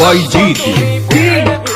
বাইজিৎ তখন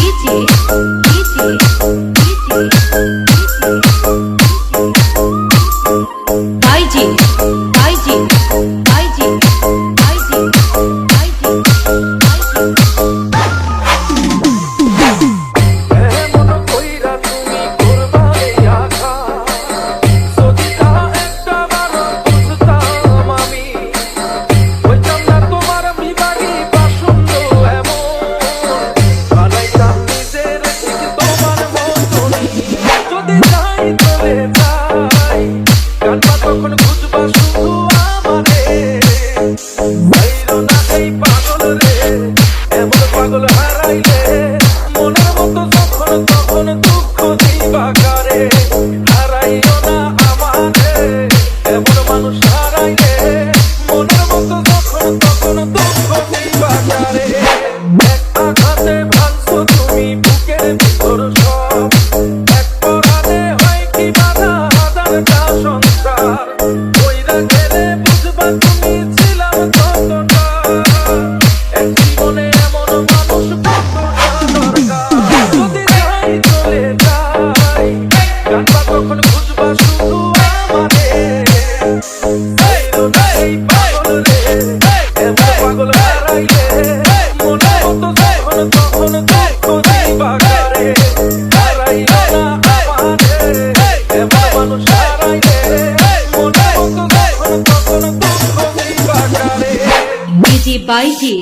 বাইজি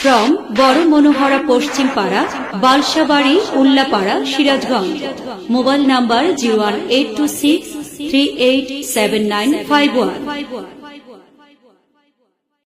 ফ্রম বড় মনোহরা পশ্চিম পাড়া Balsabari, Ullapara, Sirajganj. Mobile number zero one eight two six three eight seven nine five one.